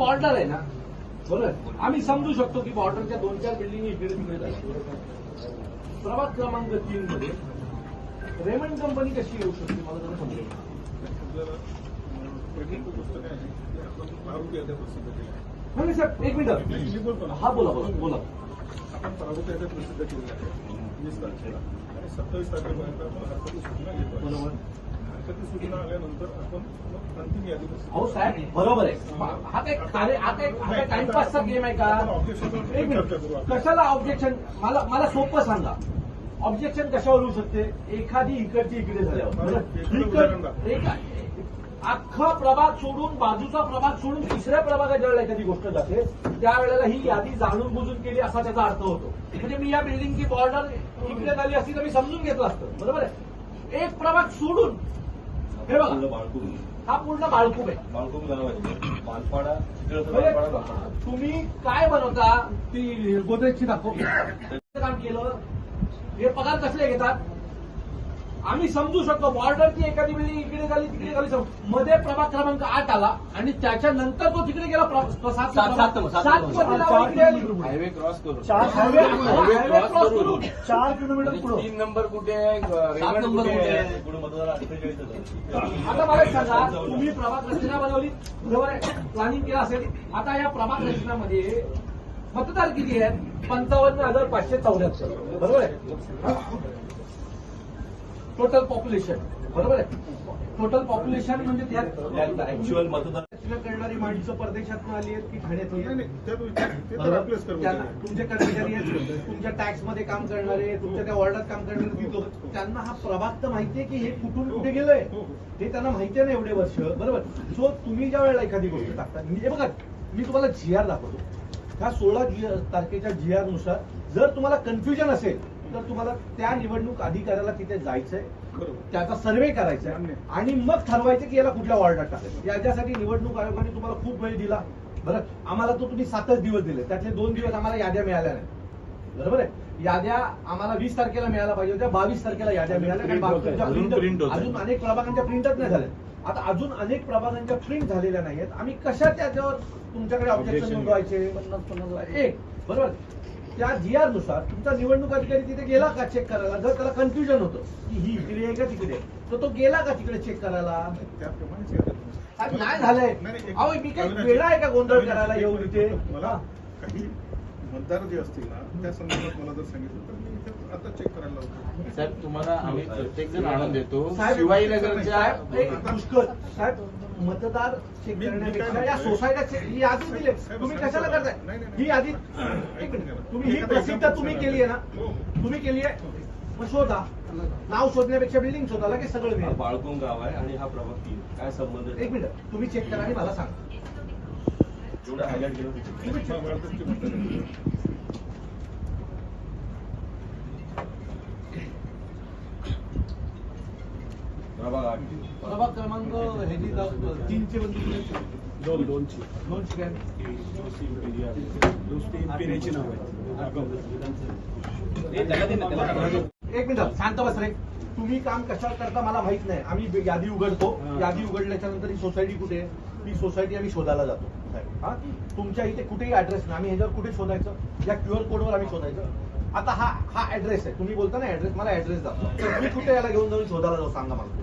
Border आहे ना. बरोबर? आम्ही समजू शकतो की बॉर्डरच्या दोन चार बिल्डिंग इकडे तिकडे जाईल प्रभाग क्रमांक तीन मध्ये रेमंड कंपनी कशी येऊ शकते? मला जरा समजेल आहे ते आपण नाही साहेब एक मिनिट. हा बोला बोला बोला. आपण मारुती याद्या प्रसिद्ध केलं आहे वीस तारखेला आणि सत्तावीस तारखेपर्यंत आपण सूचना घेतो बरोबर हरकती सूचना आल्यानंतर आपण मग अंतिम यादी प्रसिद्ध अहो साहेब बरोबर आहे. हा. कार्य हा हा काही टाइमपासचा गेम आहे का? एक मिनिट. कशाला ऑब्जेक्शन मला मला सोपं सांगा. ऑब्जेक्शन कशावर होऊ शकते? एखादी इकडची इकडे झाल्यावर. एका- अख्खा प्रभाग सोडून बाजूचा प्रभाग सोडून तिसऱ्या प्रभागात ज्यावेळेला एखादी गोष्ट जाते त्यावेळेला ही यादी जाणून बुजून केली असा त्याचा अर्थ होतो. म्हणजे मी या बिल्डिंगची बॉर्डर इकडे झाली असती तर मी समजून घेतलं असतं. बरोबर आहे? एक प्रभाग सोडून हे बघा. बाळकूम हा पूर्ण बाळकूप आहे. बाळकूम आहे मालपाडा म्हणजे दाखवा. तुम्ही काय बनवता? ती गोदरेजची दाखव. काम केलं. हे पगार कसले घेतात? आम्ही समजू शकतो बॉर्डरची एखादी बिल्डिंग इकडे झाली तिकडे झाली. मध्ये प्रभाग क्रमांक आठ आला आणि त्याच्यानंतर तो तिकडे गेला. हायवे क्रॉस करून चार किलोमीटर पुढे. तीन नंबर कुठे आहे? रेवण नंबर कुठे कुठे आहे? आहे? पुढे मतदार अठ्ठेचाळीस आता मला एक सांगा तुम्ही प्रभाग रचना बनवली बरोबर आहे प्लॅनिंग केलं असेल. आता या प्रभाग रचनामध्ये मतदार किती आहेत? पंचावन्न हजार पाचशे चौऱ्याहत्तर. बरोबर आहे? टोटल पॉप्युलेशन बरोबर आहे टोटल पॉप्युलेशन म्हणजे त्यात ऍक्च्युअल मतदार रचना करणारी माणसं परदेशातून आली आहेत की ठाण्यातली नाही आहेत? नाही त्यात विचार- ते तर बरोबर? आपलेच कर्मचारी त्यांना- आहेत. तुमचे कर्मचारी आहेत तुमच्या टॅक्समध्ये काम करणारे तुमच्या त्या वॉर्डात काम करणारे त्यांना हा प्रभाग तर माहितीये की हे कुठून कुठे गेलंय हो, हो. हे त्यांना माहितीये ना एवढे वर्ष बरोबर सो तुम्ही ज्या वेळेला एखादी गोष्ट टाकता मी हे बघा मी तुम्हाला जी आर दाखवतो ह्या सोळा जी तारखेच्या जी आरनुसार जर तुम्हाला कन्फ्युजन असेल तर तुम्हाला त्या निवडणूक अधिकाऱ्याला तिथे जायचंय. त्याचा सर्व्हे करायचा. आणि मग ठरवायचं की याला कुठल्या वॉर्डात टाकायचं याच्यासाठी निवडणूक आयोगाने तुम्हाला खूप वेळ दिला. बरं आम्हाला तो तुम्ही सातच दिवस दिले. त्यातले दोन दिवस आम्हाला याद्या मिळाल्या नाही. बरोबर आहे? याद्या आम्हाला वीस तारखेला मिळायला पाहिजे होत्या बावीस तारखेला याद्या मिळाल्या. अजून अनेक प्रभागांच्या प्रिंटच नाही झाल्या. आता अजून अनेक प्रभागांच्या प्रिंट झालेल्या नाहीयेत. आम्ही कशा त्याच्यावर तुमच्याकडे ऑब्जेक्शन नोंदवायचे? पन्नास पन्नास एक. बरोबर? त्या जी आरनुसार तुमचा निवडणूक अधिकारी तिथे गेला का चेक करायला? जर त्याला कन्फ्युजन होतं की ही इकडे आहे का तिकडे तर तो गेला का तिकडे चेक करायला. साहेब, नाही. झालंय. अहो मी काही वेळा आहे का गोंधळ करायला मिनिट. इथे? मला काही मतदार जे असतील ना त्या संदर्भात मला जर सांगितलं तर मी आता चेक करायला लावतो. साहेब तुम्हाला आम्ही प्रत्येक जण आणून देतो. शिवाजीनगरच्या साहेब एक पुष्कळ साहेब मतदार चेक करण्यापेक्षा या? सोसायट्या ही यादी दिली. तुम्ही कशाला करताय? नाही, नाही, नाही. ही यादी एक मिनिट. तुम्ही ही प्रसिद्ध तुम्ही. केली आहे ना? हो. तुम्ही केली आहे? मग शोधा. नाव शोधण्यापेक्षा बिल्डिंग शोधा लगेच सगळं हा मिळेल बाळकूम गाव आहे आणि हा प्रभाग तीन. काय संबंध? एक मिनिट. तुम्ही चेक करा आणि मला सांगा. जेवढं हायलाइट केलं तिथे तुम्ही check हा, करा. भारताची मतदार आहे. प्रभाग आठ प्रभाग दोन दोनशे. काय? नाव एक मिनिट शांत बस रे. तुम्ही काम कशावर करता मला माहीत नाही. आम्ही यादी उघडतो. हा. यादी उघडल्याच्या नंतर ही सोसायटी कुठे आहे? ती सोसायटी आम्ही शोधायला जातो साहेब. हा? तुमच्या इथे कुठेही ऍड्रेस नाही. आम्ही ह्याच्यावर कुठे शोधायचं? या क्यूआर कोडवर आम्ही शोधायचं. आता हा हा ऍड्रेस आहे. तुम्ही बोलता ना ऍड्रेस मला ऍड्रेस दाखवा. तर मी कुठे याला घेऊन जाऊन शोधायला जाऊ सांगा मला.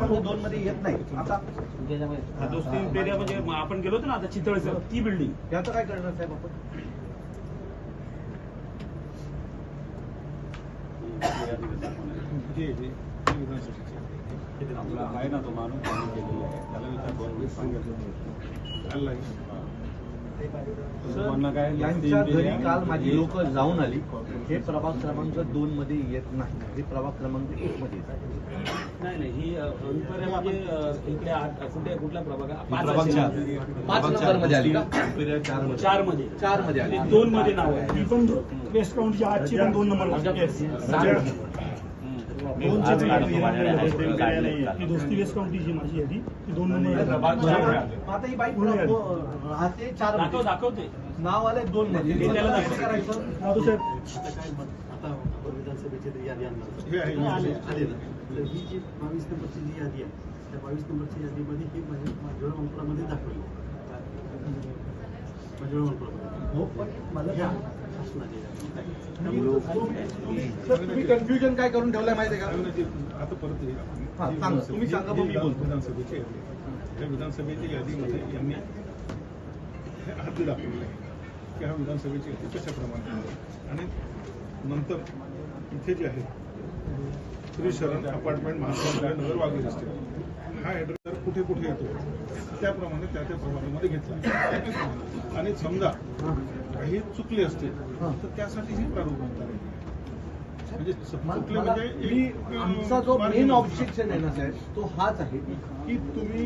दोन मध्ये येत नाही. आता दोस्ती पेरिया म्हणजे म- आपण गेलो होतो ना आता चितळचं ती बिल्डिंग याचं काय करणार साहेब आपण? जे जे जे विधानसभेचे आपला आहे ना तो माणूस त्यांनी केलेला आहे. त्याला विचार दोन सांगितलं. चाललाय. यांच्या घरी काल माझी लोक जाऊन आली. हे प्रभाग क्रमांक दोन मध्ये येत नाही. हे प्रभाग क्रमांक एक मध्ये येत नाही नाही ही म्हणजे इकडे आठ कुठे कुठल्या प्रभाग पाच चार. मध्ये आली का? चारमध्ये. आली. दोन मध्ये नाव आहे. वेस्ट पण दोन. नंबर दोस्ती वेस्ट काउंटीची माझी यादी ती. दोन नंबर. आता ही दाखवते. नाव आले दोन हे साहेब. हे आहे. आले. आले. ना. तर ही जी बावीस नंबरची जी यादी आहे त्या बावीस नंबरच्या यादीमध्ये ही माझ्या माझ्या मंत्रामध्ये दाखवली. माझ्या मंत्रामध्ये. हो पण मला तुम्ही कन्फ्युजन काय करून ठेवलंय माहिती आहे का आता परत. तुम्ही सांगा, मी बोलतो. विधानसभेची आहे. त्या विधानसभेच्या यादीमध्ये यांनी हे हद्द दाखवले की हा विधानसभेची यादी कशाप्रमाणे आहे. आणि नंतर इथे जे आहे श्री शरण अपार्टमेंट महात्मा नगर वाघे रस्ते हा ऍड्रेस कुठे कुठे येतो त्याप्रमाणे त्या त्या प्रमाणामध्ये घेतला आणि समजा काही चुकले असतील तर त्यासाठी हे प्रारूप म्हणतात. म्हणजे म्हणजे आमचा जो मेन. ऑब्जेक्शन आहे ना साहेब तो हाच आहे की तुम्ही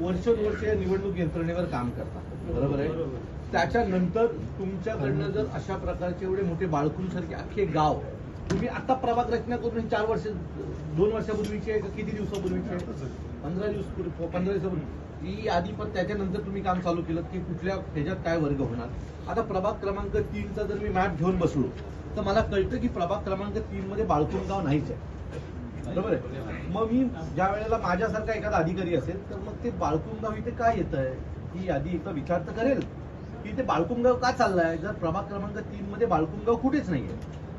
वर्षोनवर्ष या निवडणूक यंत्रणेवर काम करता. बरोबर आहे? त्याच्यानंतर तुमच्याकडनं जर अशा प्रकारचे एवढे मोठे बाळकूंसारखे अख्खे गाव तुम्ही आता प्रभाग रचना करून हे चार वर्ष दोन वर्षापूर्वीचे आहे का? किती दिवसापूर्वीचे आहे? पंधरा दिवस पंधरा दिवसापूर्वी. ही आधी पण त्याच्यानंतर तुम्ही काम चालू केलं की कुठल्या ह्याच्यात काय वर्ग होणार. आता प्रभाग क्रमांक तीनचा जर मी मॅप घेऊन बसलो तर मला कळतं की प्रभाग क्रमांक तीन मध्ये बाळकुण गाव नाहीच आहे. बरोबर आहे? मग मी ज्या वेळेला माझ्यासारखा एखादा अधिकारी असेल तर मग ते बाळकुणगाव इथे काय येत आहे? ही यादी एकदा विचार तर करेल. की ते बाळकुणगाव का चाललाय जर प्रभाग क्रमांक तीन मध्ये बाळकुणगाव कुठेच नाहीये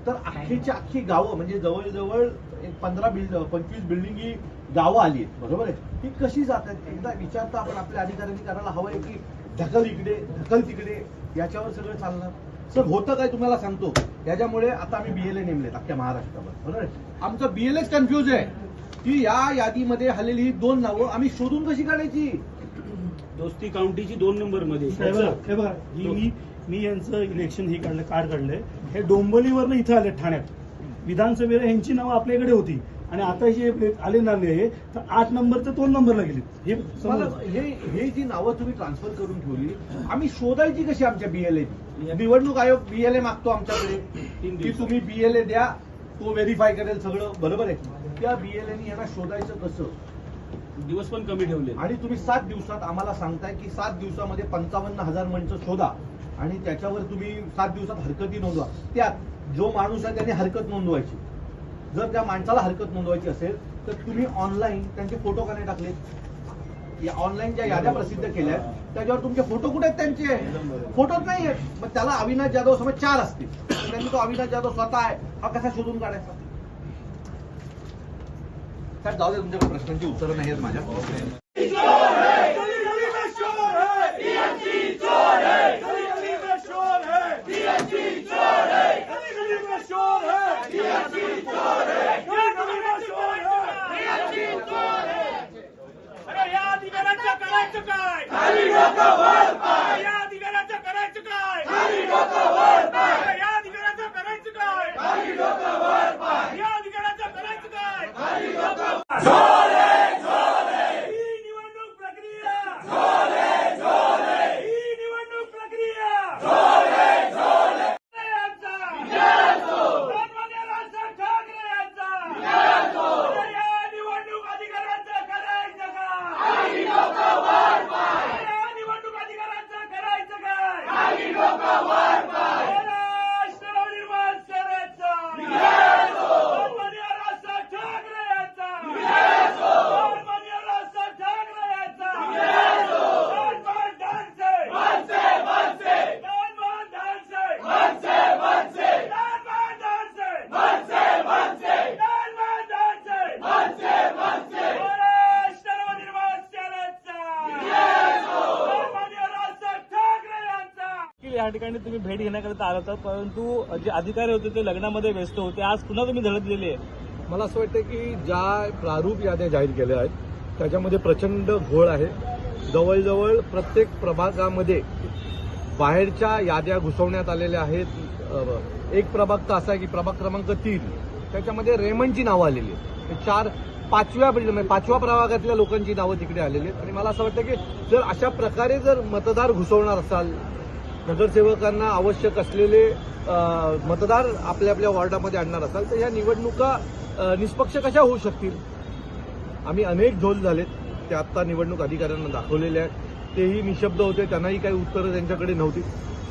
तर अख्खीची अख्खी गावं म्हणजे जवळजवळ एक पंधरा बिल्ड पंचवीस बिल्डिंग ही गावं आली आहेत बरोबर आहे? ती कशी जातात एकदा विचार तर आपण आपल्या अधिकाऱ्यांनी करायला हवंय की ढकल इकडे ढकल तिकडे याच्यावर सगळं चालणार. सर होतं काय तुम्हाला सांगतो? याच्यामुळे आता आम्ही बीएलए नेमलेत अख्ख्या महाराष्ट्रावर बरोबर आहे? आमचं बीएलएच कन्फ्युज आहे. की या यादीमध्ये आलेली ही दोन नावं आम्ही शोधून कशी काढायची? दोस्ती काउंटीची दोन नंबरमध्ये हे बघा हे बघा ही मी मी यांचं इलेक्शन हे काढलं कार्ड काढलंय. हे डोंबोलीवरनं इथं आले ठाण्यात. विधानसभेला यांची नावं आपल्याकडे होती. आणि आता जे आले नाले आहे तर आठ नंबर तर दोन नंबरला गेली हे हे हे जी नावं तुम्ही ट्रान्सफर करून ठेवली आम्ही शोधायची कशी आमच्या बीएलए निवडणूक आयोग बीएलए मागतो आमच्याकडे. की. तुम्ही बीएलए द्या तो व्हेरीफाय करेल सगळं. बरोबर आहे? त्या बीएलएनी यांना शोधायचं कसं? दिवस पण कमी ठेवले आणि तुम्ही सात दिवसात आम्हाला सांगताय की सात दिवसामध्ये पंचावन्न हजार मंच शोधा. आणि त्याच्यावर तुम्ही सात दिवसात हरकती नोंदवा. त्यात जो माणूस आहे त्याने हरकत नोंदवायची. जर त्या माणसाला हरकत नोंदवायची असेल तर तुम्ही ऑनलाईन त्यांचे फोटो का नाही टाकले या ऑनलाईन ज्या याद्या प्रसिद्ध केल्या आहेत, त्याच्यावर तुमचे फोटो कुठे आहेत त्यांचे? फोटोच नाही आहेत. मग त्याला अविनाश जाधव समज चार असतील. त्यांनी तो अविनाश जाधव स्वतः आहे. हा कसा शोधून काढायचा? साहेब जाऊ दे तुमच्याकडे प्रश्नांची उत्तरं नाही आहेत माझ्या अरे या अधिकाऱ्यांचं करायचं काय या अधिकाऱ्यांचं करायचं काय अरे या अधिकाऱ्यांचं करायचं काय या अधिकाऱ्यांचं करायचं काय ही निवडणूक प्रक्रिया ही निवडणूक प्रक्रिया यांचा सन्मान्य राजसाहेब ठाकरे यांचा अरे या निवडणूक अधिकाऱ्यांचं करायचं काय या निवडणूक अधिकाऱ्यांचं करायचं काय महाराष्ट्र नवनिर्माण सेनेचा सन्मान्य राजसाहेब ठाकरे यांचा सन्मान्य राजसाहेब ठाकरे यांचा सन्मान डान्से सन्मान डान्से सन्मान डान्से सन्मान डान्से महाराष्ट्र नवनिर्माण सेनेचा सन्मान्य राजसाहेब ठाकरे यांचा की या ठिकाणी तुम्ही भेट आला होता परंतु जे अधिकारी होते ते लग्नामध्ये व्यस्त होते. आज पुन्हा तुम्ही धडक दिली आहे. मला असं वाटतं की ज्या प्रारूप याद्या जाहीर केल्या आहेत त्याच्यामध्ये प्रचंड घोळ आहे. जवळजवळ प्रत्येक प्रभागामध्ये बाहेरच्या याद्या घुसवण्यात आलेल्या आहेत. एक प्रभाग तर असा आहे की प्रभाग क्रमांक तीन. त्याच्यामध्ये रेमंडची नावं आलेली आहेत. चार पाचव्या म्हणजे, म्हणजे पाचव्या प्रभागातल्या लोकांची नावं तिकडे आलेली आहेत. आणि मला असं वाटतं की जर अशा प्रकारे जर मतदार घुसवणार असाल नगरसेवकांना आवश्यक असलेले मतदार आपल्या आपल्या वॉर्डामध्ये आणणार असाल तर या निवडणुका निष्पक्ष कशा होऊ शकतील? आम्ही अनेक झोल झालेत. ते आत्ता निवडणूक अधिकाऱ्यांना दाखवलेले आहेत. तेही निशब्द होते. त्यांनाही काही उत्तरं त्यांच्याकडे नव्हती.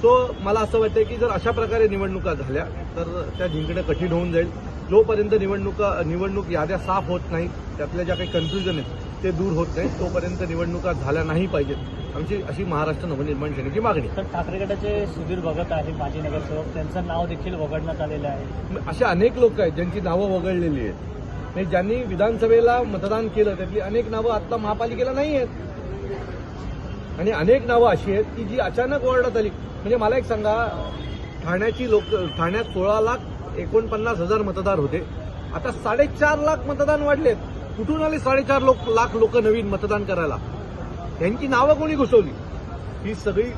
सो मला असं वाटतं की जर अशा प्रकारे निवडणुका झाल्या तर त्या जिंकणं कठीण होऊन जाईल. जोपर्यंत निवडणुका निवडणूक याद्या साफ होत नाहीत त्यातल्या ज्या काही कन्फ्युजन आहेत ते दूर होत नाहीत तोपर्यंत निवडणुका झाल्या नाही पाहिजेत. आमची अशी महाराष्ट्र नवनिर्माण सेनेची मागणी. आहे. तर ठाकरे गटाचे सुधीर भगत आहेत माजी नगरसेवक. त्यांचं नाव देखील वगळण्यात आलेलं आहे. असे अनेक लोक आहेत ज्यांची नावं वगळलेली आहेत. म्हणजे ज्यांनी विधानसभेला मतदान केलं त्यातली अनेक नावं आता महापालिकेला नाही आहेत. आणि अनेक नावं अशी आहेत की जी अचानक ओरडत आली. म्हणजे मला एक सांगा ठाण्याची लोक ठाण्यात सोळा लाख एकोणपन्नास हजार मतदार होते. आता साडेचार लाख मतदान वाढलेत. कुठून आले साडेचार लोक लाख लोक नवीन मतदान करायला? त्यांची नावं कोणी घुसवली? ही सगळी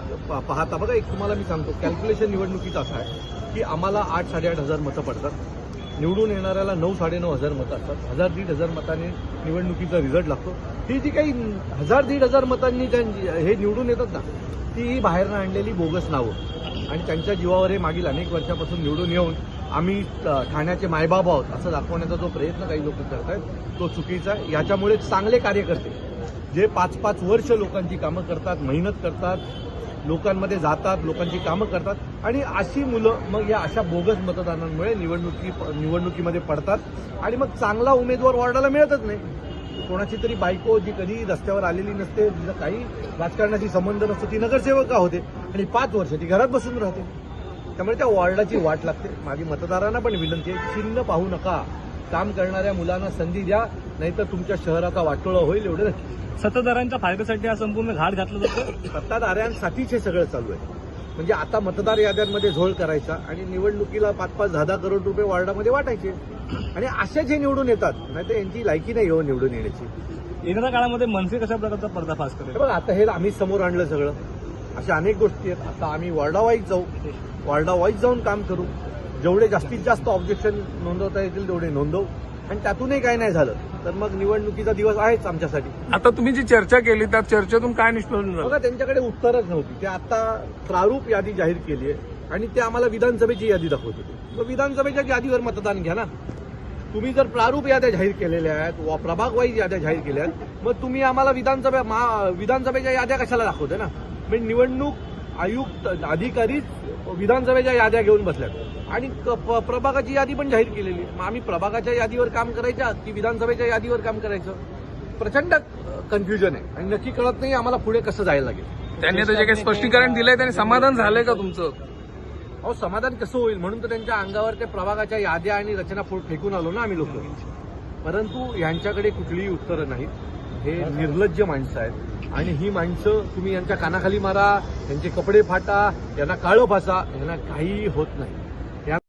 पाहता बघा एक तुम्हाला मी सांगतो कॅल्क्युलेशन निवडणुकीत असं आहे की आम्हाला आठ साडेआठ हजार मतं पडतात. निवडून येणाऱ्याला नऊ साडेनऊ हजार मतं असतात. हजार दीड हजार मताने निवडणुकीचा रिझल्ट लागतो. ही जी काही हजार दीड हजार मतांनी ज्यां- हे निवडून येतात ना ती ही बाहेरनं आणलेली बोगस नावं. आणि त्यांच्या जीवावर हे मागील अनेक वर्षापासून निवडून येऊन आम्ही ठाण्याचे मायबाब आहोत असं दाखवण्याचा जो प्रयत्न काही लोक करत आहेत तो चुकीचा आहे. याच्यामुळे चांगले कार्यकर्ते जे पाच पाच वर्ष लोकांची कामं करतात मेहनत करतात लोकांमध्ये जातात लोकांची कामं करतात आणि अशी मुलं मग या अशा बोगस मतदानांमुळे निवडणुकी निवडणुकीमध्ये पडतात आणि मग चांगला उमेदवार वॉर्डाला मिळतच नाही. कोणाची तरी बायको जी कधी रस्त्यावर आलेली नसते जिचा काही राजकारणाशी संबंध नसतो ती नगरसेवका होते आणि पाच वर्ष ती घरात बसून राहते. त्यामुळे त्या वॉर्डाची वाट लागते. माझी मतदारांना पण विनंती आहे चिन्ह पाहू नका. काम करणाऱ्या मुलांना संधी द्या नाहीतर तुमच्या शहराचा वाटोळा होईल एवढं सत्ताधाऱ्यांच्या फायद्यासाठी हा संपूर्ण घाट घातला जातो? सत्ताधाऱ्यांसाठीच हे सगळं चालू आहे. म्हणजे आता मतदार याद्यांमध्ये झोळ करायचा आणि निवडणुकीला पाच पाच दहा दहा करोड रुपये वॉर्डामध्ये वाटायचे. आणि असेच हे निवडून येतात नाही तर यांची लायकी नाही हो निवडून येण्याची. येणाऱ्या काळामध्ये मनसे कशा प्रकारचा पर्दाफाश करेल? बघा आता हे आम्ही समोर आणलं सगळं. अशा अनेक गोष्टी आहेत. आता आम्ही वॉर्डा वाईज जाऊ. वॉर्डा वाईज जाऊन काम करू. जेवढे जास्तीत जास्त ऑब्जेक्शन नोंदवता येतील तेवढे नोंदवू. आणि त्यातूनही काय नाही झालं तर मग निवडणुकीचा दिवस आहेच आमच्यासाठी. आता तुम्ही जी चर्चा केली त्या चर्चेतून काय निष्पन्न झालं? बघा त्यांच्याकडे उत्तरच नव्हती. ते आता प्रारूप यादी जाहीर केली आहे आणि ते आम्हाला विधानसभेची यादी दाखवत होते मग विधानसभेच्या यादीवर मतदान घ्या ना. तुम्ही जर प्रारूप याद्या जाहीर केलेल्या आहेत वा प्रभाग वाईज याद्या जाहीर केल्या आहेत मग तुम्ही आम्हाला विधानसभा विधानसभेच्या याद्या कशाला दाखवते ना? म्हणजे निवडणूक आयुक्त अधिकारीच विधानसभेच्या याद्या घेऊन बसल्यात. आणि प्रभागाची यादी पण जाहीर केलेली. मग आम्ही प्रभागाच्या यादीवर काम करायच्या की विधानसभेच्या यादीवर काम करायचं? प्रचंड कन्फ्युजन आहे. आणि नक्की कळत नाही आम्हाला पुढे कसं जायला लागेल. त्यांनी त्याचे काही स्पष्टीकरण दिलंय त्यांनी समाधान झालंय का तुमचं? अहो समाधान कसं होईल? म्हणून तर त्यांच्या अंगावर ते प्रभागाच्या याद्या आणि रचना फेकून आलो ना आम्ही लोक. परंतु यांच्याकडे कुठलीही उत्तरं नाहीत. हे निर्लज्ज माणसं आहेत. आणि ही माणसं तुम्ही यांच्या कानाखाली मारा त्यांचे कपडे फाटा यांना काळं फासा यांना काहीही होत नाही.